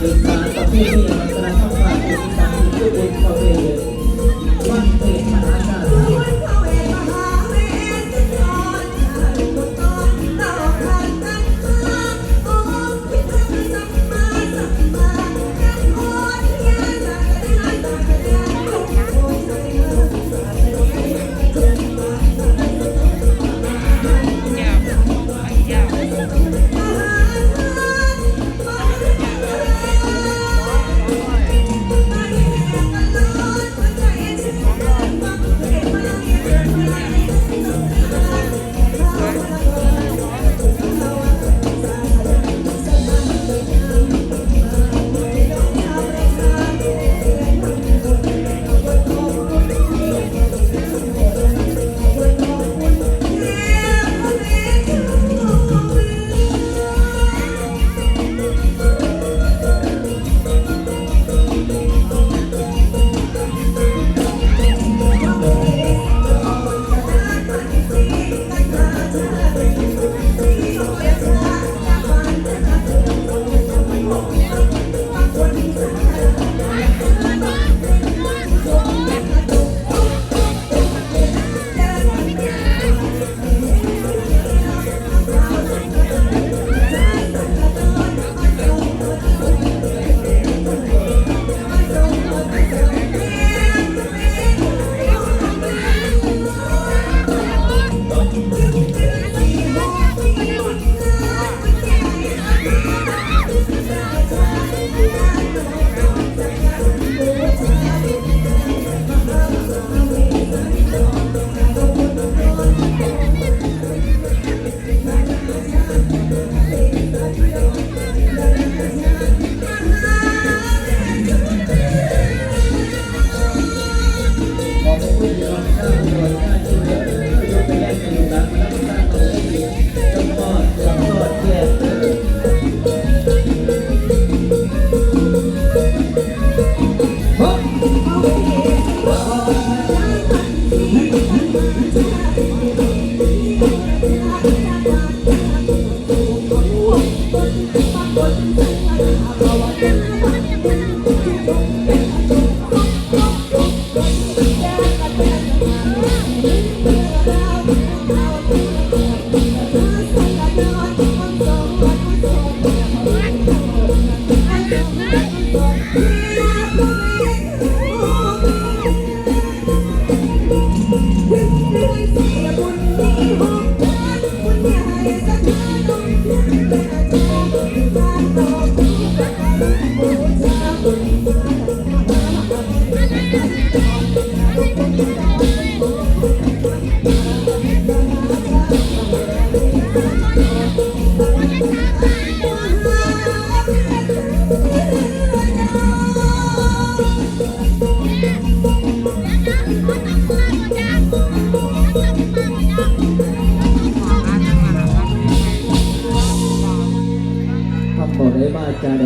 ศึกษาประเพณี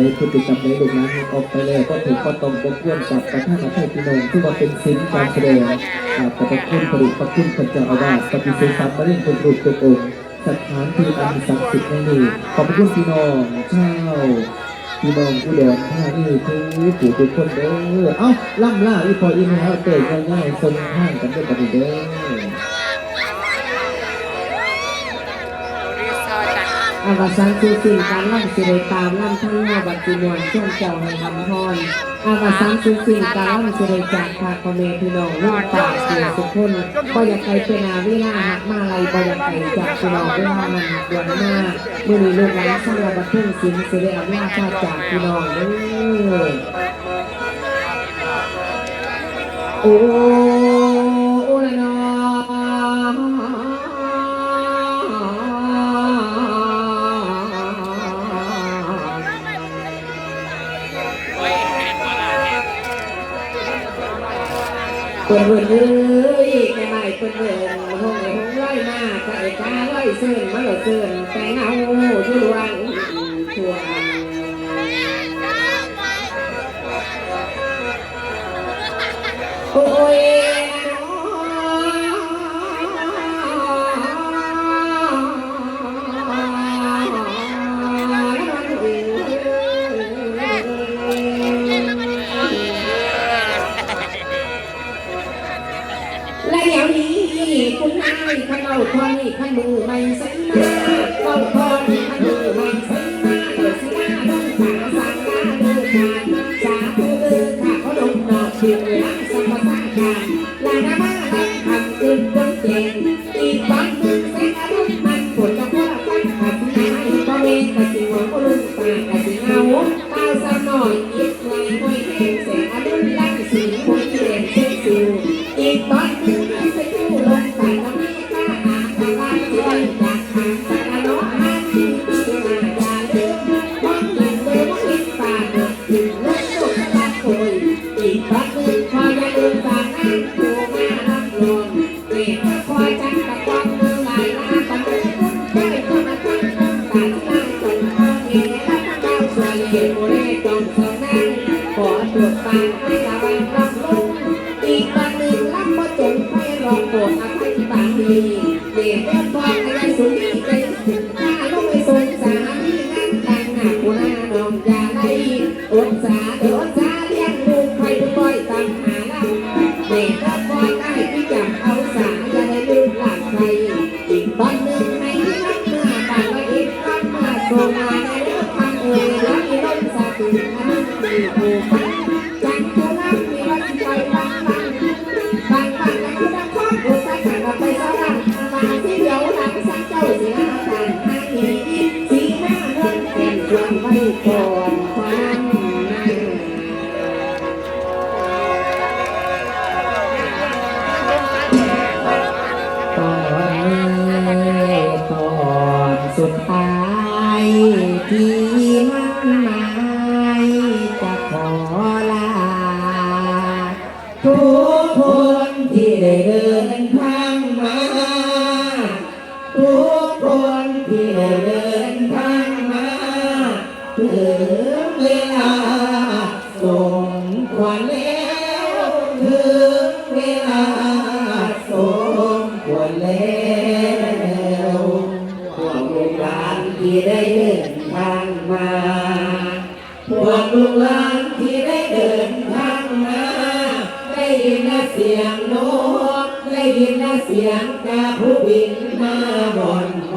ด้มาจาใดพฤติกรรมใดลูกนั้นออกไปแล้วก็ถือก็ต้องบกวนกับประธานอภัยพี่น้องที่ว่าเป็นศิลการแสดงอาขอบพระคุณผลิตพระคุณพระเจ้าอาวาสปฏิเสธสามมาเล่นเป็นรูปเป็นองค์สถานที่อันศักดิ์สิทธิ์แห่งนี้ขอบคุณพี่น้องชาพี่น้องผู้เดินท่านี่ทุกผู้ทุกคนเด้อเอ้าล่ำล่าอีพออีแมวเตะง่ายๆทรงห้างกันด้วยกันเด้อ อวสันคือสิ่งการล่ำสิเรตามล่ำทั้งหน้าบัตรมวลช่วงเจ้าให้ทำพรอวสันคือสิ่งการล่ำสิเรจากพาคอเมพี่น้องลูกป่าเสียสุขคนก็อยากไปเป็นอาวิลาหักมาลัยบ่อยากไปจากพี่น้องเวลามันดวนหน้าเมื่อนี้ลูกหลานสร้างระบัดเพิ่งสินสิเรอำนาชาจากพี่น้องเด้อโอ้โอ้เละเนาะ เปิดเวิร์นเลยแม่ไม่เปิดเวิร์นห้องไอ้ห้องร้อยมาไก่กาไล่เสื่อนมาเหลือเสื่อนแต่เงาทุลวงทว ได้เดินทางมา พวกลูกหลานที่ได้เดินทางมา ได้ยินเสียงนกได้ยินเสียงกาผู้บินมาบนโค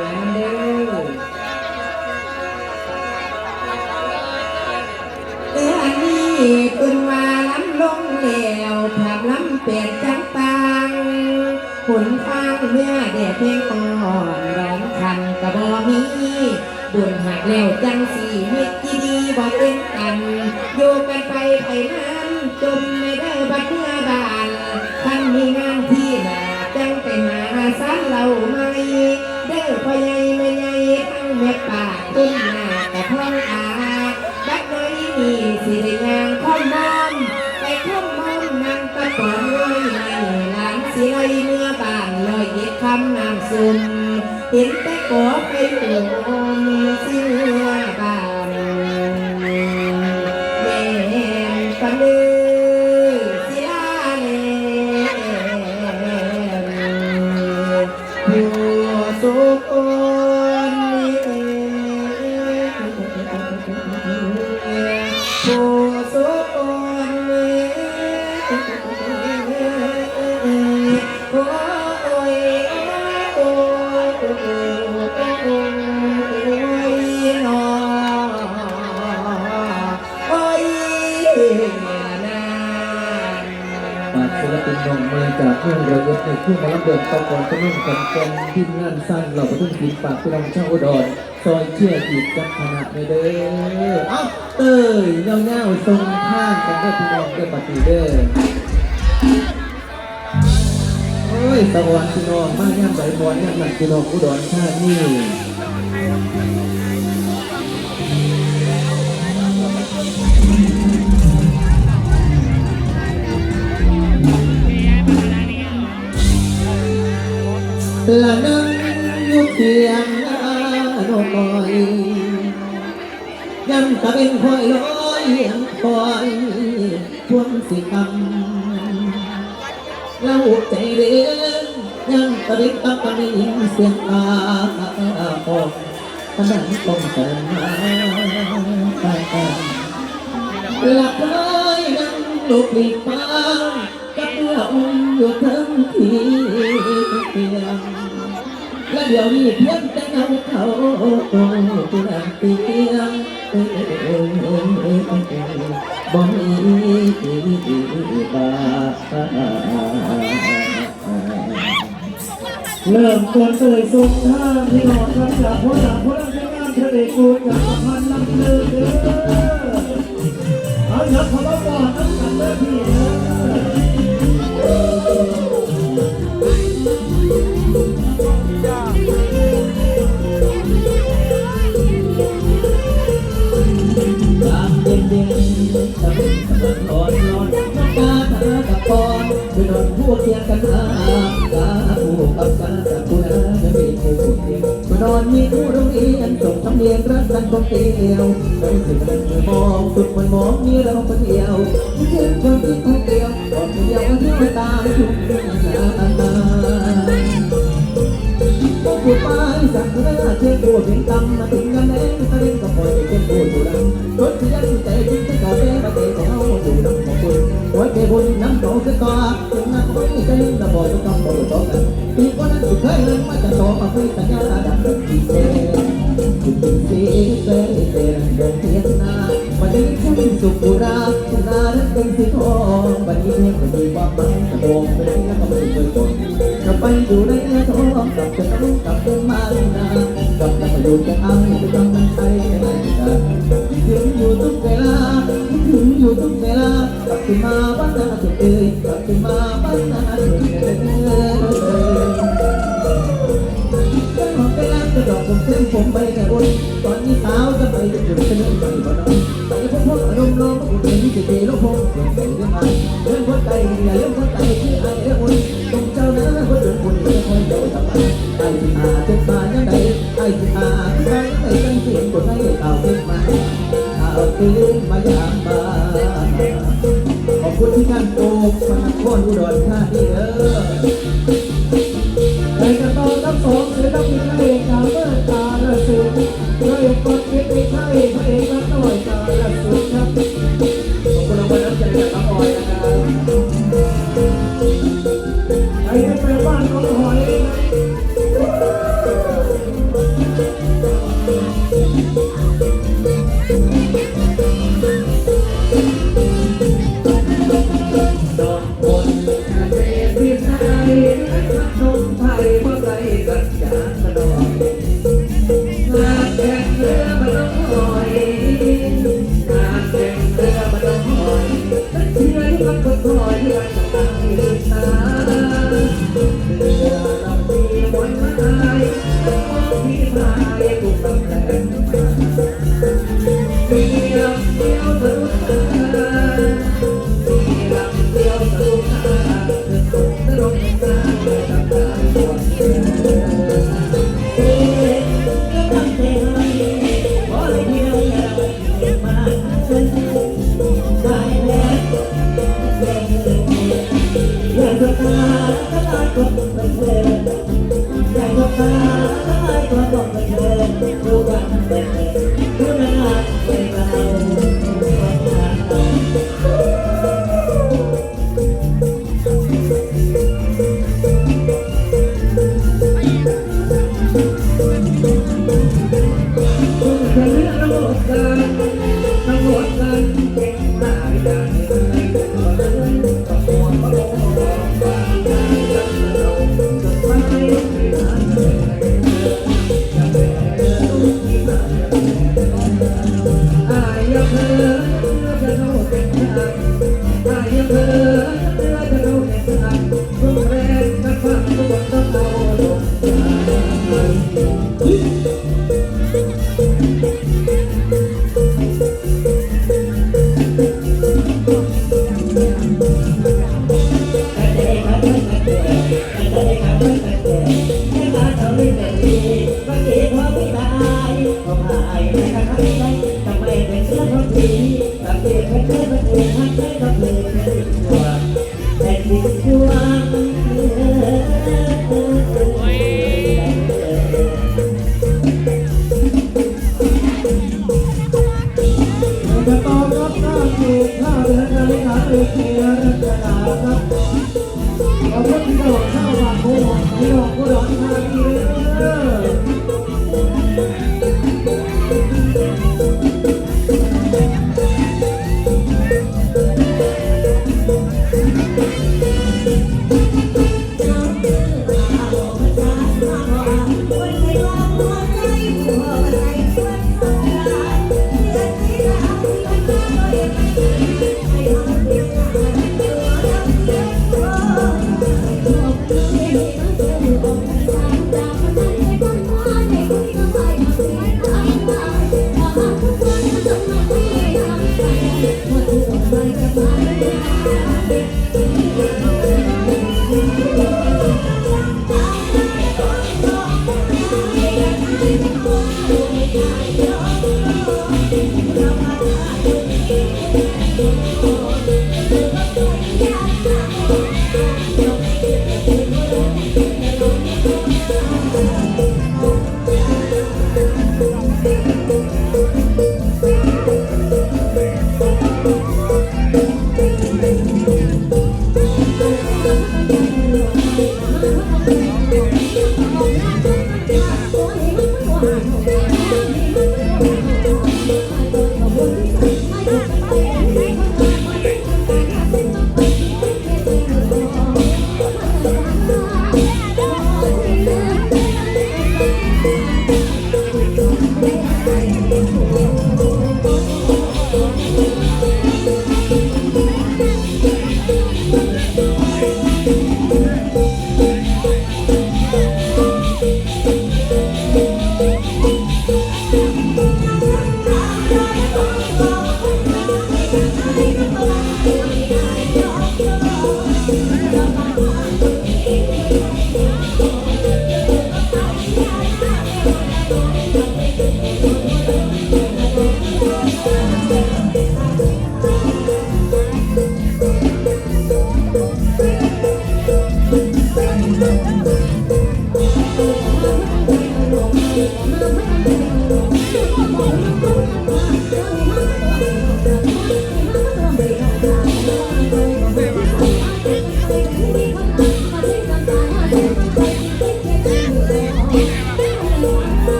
วยนั่นเด้อต่อันนี้เป็นว่าล้ำลงแล้วภาพล้ำเปลี่ยนจังตังผนฟางเมื่อแดดเพียงตอนร้อนคันกระบอมีบุญหักแล้วจังสีมิตรที่ดีบอกเป็นกันโยกันไปไปน้ำจมไม่ได้บัดเมื่อบานท่านมีงานที่หนาจังไปหาสารเรามา สิลอยเมื่อบานลอยเย็ดคำน้ำซึมเห็นแต่กอไปโอนสิเมื่อบานแม่ฟังเผู้มารับเดินตะกอนตะนุ่งกันกองทีมงานสร้างเหล่าประทุมศิลปะพี่น้องชาวอุดรซอยเชี่ยจิบกับขนาดเลยเด้ออาเตยเงาเงาทรงข้างกันได้พี่น้องได้ปฏิเด้อโอ้ยตะวันพี่น้องมาแย่ำใบบอลแย่ำหนักพี่น้องอุดรท่านี่ ละนั่งอยู่เพียงน้าน้อน่อยยังตะเป็นคอยลอยยังคอยทวนสิกรรมเราใจเรียนยังตะเป็นตับตะเป็นเสียงตาออกตะนั้นต้องแต่มงานไปกันหลับไหลนั่งลุกปีกไงกับเพื่ออุ่นอยู่ทั้งทีเพียง และเดี๋ยวนี้เพียงแต่เงาเขาตัวนั้นเตียงบ่มีบาเริ่มต้นเอ่ยส่งท่าพี่น้องครับจากพ่อหลังพ่อหลังที่งานทะเลกูจากสะพานลำเลิศเด้อเอาเดี๋ยวขอรับก่อนน้ำกันเด้อพี่เด้อ ก่อนนอนน้ำตาเธอกับปอนคือนอนพวกเคียงกันอาตาผู้กับตากับผู้นั้นจะมีคู่เดียวมานอนมีผู้โรงเรียนจบทำเนียนรักกันคนเดียวไม่ถึงมันมองสุดมันมองมีเราคนเดียวเพียงคนที่คนเดียวคนเดียวเที่ยวตามทุกนาก็ พูดไปสั่งเธอเที่ยงตัวเพียงตำมาถึงกันเองตะเล่นก็ปล่อยเป็นพูดอยู่ดังรถที่ยันแต่จริงที่ก่อเป้มาเตะของเขาอ ยู่ดังของคุณหัวใจบุญน้ำโตขึ้นต่อถึงนั้นก็ไม่จะลืมระบอกต้องบอกต่อกันปีก่อนนั้นเคยเล่นมาจะต่อมาคุยสัญญาดังเดิมที่เซ่จุดจุดสีเซ่เซ่เดินเทียนนาวันนี้ฉันสุขบุราชนานั้นเป็นสีทองวันนี้เพียงคนดีว่ามันจะโดนไปแล้วก็ไม่เคยจนจะไปอยู่ในเนื้อท้องกับจะต้องกับเดินมาเลยนะกับจะมาอยู่จะเอาจะต้องมันไปไหนกันถึงอยู่ทุกเวลาถึงอยู่ทุกเวลากลับขึ้นมาบ้านนาสุดเอ่ยกลับขึ้นมาบ้านนาสุด ผมเส้นผมไปแต่บนตอนนี้สาวจะไปจะอยู่จะเดินไปบ่ได้ไปพบพบอารมณ์ร้อนอุ่นเป็นสิเกลพงเสียงเสียงเรื่องอะไรเรื่องคนใจอย่าเรื่องคนใจที่ไอ้เรื่องคนตรงเจ้านั้นคนเดินคนเดียวคนเดียวทำไมไอ้ที่หาเจ็บมายังไงไอ้ที่หาที่ไหนไหนกันเสียงคนให้ข่าวขึ้นมาข่าวตื่นมายามมาขอบคุณที่ท่านโตพนักโคนอุดรธานีเด้อใน ตา 이런 그런 그런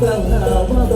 สิว่าเกล่าวหา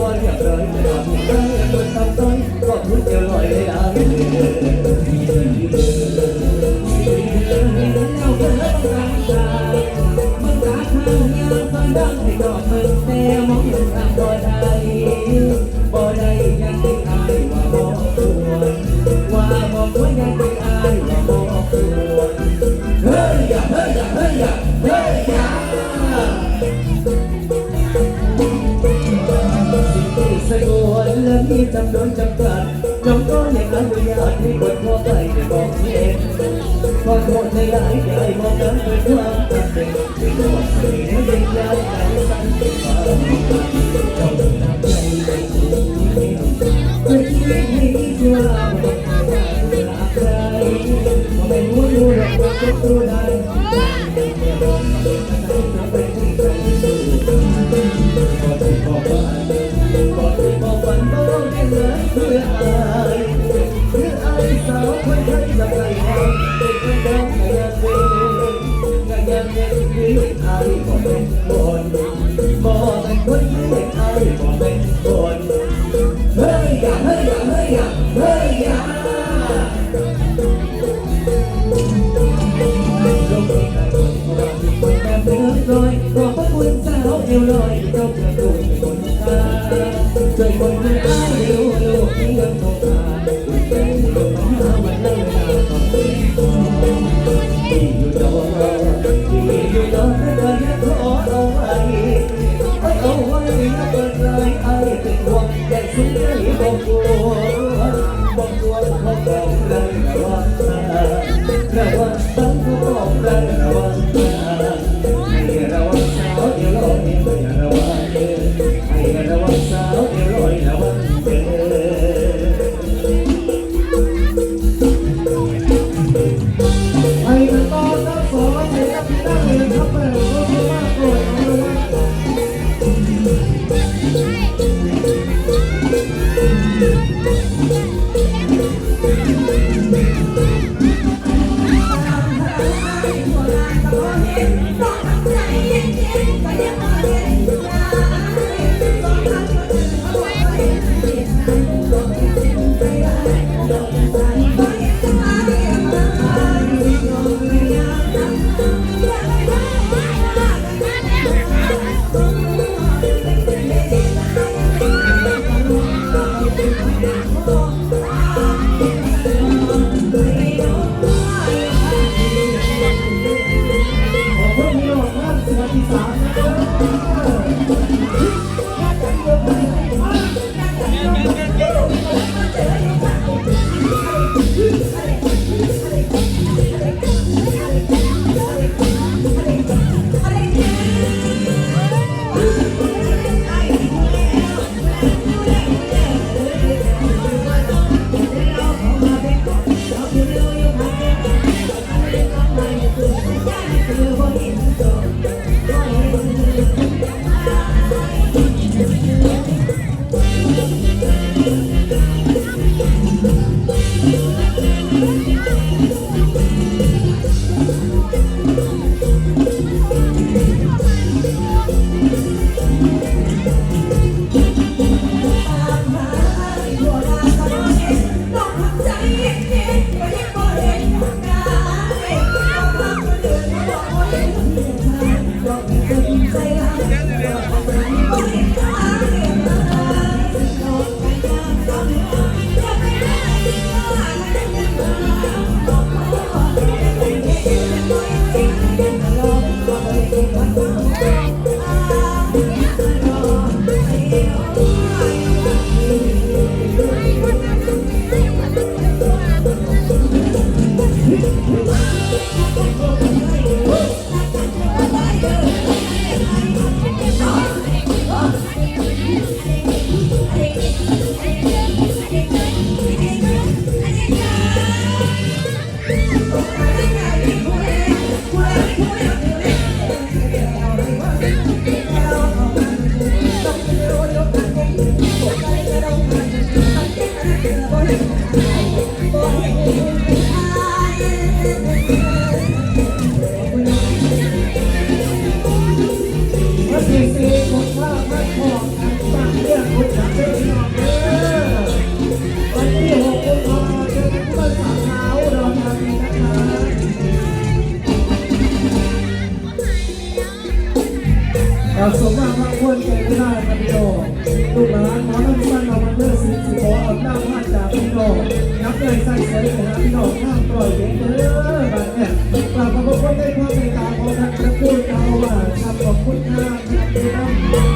ว่า แบบเนี้ยกลับมาพบกันในความในตาของท่านพระพูดเจ้าว่าทำขอบคุณงานที่พี่น้อง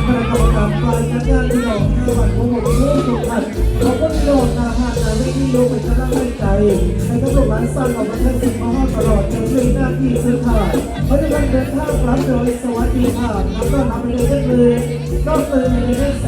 คณะกรรมการฝ่ายจัดงานพี่โยห้าวันของผมทุกทุกท่านขอบคุณพี่โยนาฮานาวิธีโยเป็นกำลังใจให้กับลูกหลานสั้นเรามาทั้งสิบมาตลอดจนถึงหน้าที่สุดท้ายเพราะฉะนั้นเดินทางกลับโดยสวัสดีภาพแล้วก็นำไปเลยเลยนอกตื่นในเรื่องแส